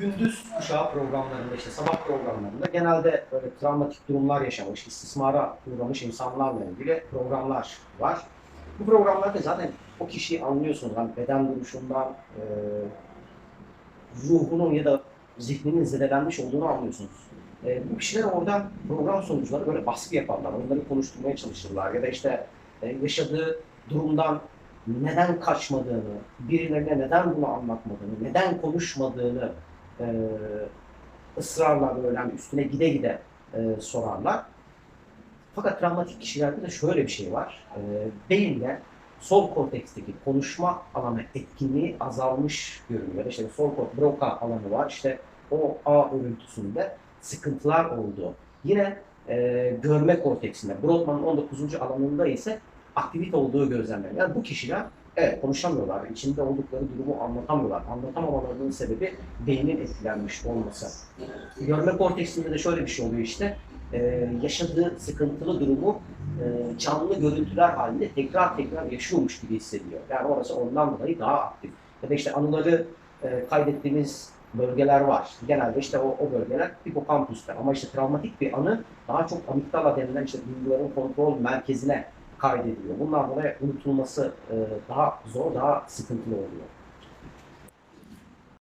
gündüz kuşağı programlarında işte sabah programlarında genelde böyle travmatik durumlar yaşamış, istismara uğramış insanlarla ilgili programlar var. Bu programlarda zaten o kişiyi anlıyorsunuz. Hani beden duruşundan, e, ruhunun ya da zihninin zedelenmiş olduğunu anlıyorsunuz. E, bu kişiler orada program sonuçları böyle baskı yaparlar. Onları konuşturmaya çalışırlar. Ya da işte e, yaşadığı durumdan neden kaçmadığını, birilerine neden bunu anlatmadığını, neden konuşmadığını e, ısrarla böyle hani üstüne gide gide e, sorarlar. Fakat travmatik kişilerde de şöyle bir şey var. E, beyinde sol korteksteki konuşma alanı etkinliği azalmış görünüyor. İşte sol kort Broca alanı var. İşte o A örüntüsünde sıkıntılar oldu. Yine e, görme korteksinde, Brodmann'ın 19. alanında ise aktivite olduğu gözlemleniyor. Yani bu kişiler evet konuşamıyorlar, içinde oldukları durumu anlatamıyorlar. Anlatamamalarının sebebi beynin etkilenmiş olması. Görme korteksinde de şöyle bir şey oluyor işte, e, yaşadığı sıkıntılı durumu e, canlı görüntüler halinde tekrar tekrar yaşıyormuş gibi hissediyor. Yani orası ondan dolayı daha aktif. Ya da işte anıları e, kaydettiğimiz bölgeler var. Genelde işte o, o bölgeler hipokampüsler. Ama işte travmatik bir anı daha çok amigdala denilen işte duyguların kontrol merkezine kaydediliyor. Bundan dolayı unutulması e, daha zor, daha sıkıntılı oluyor.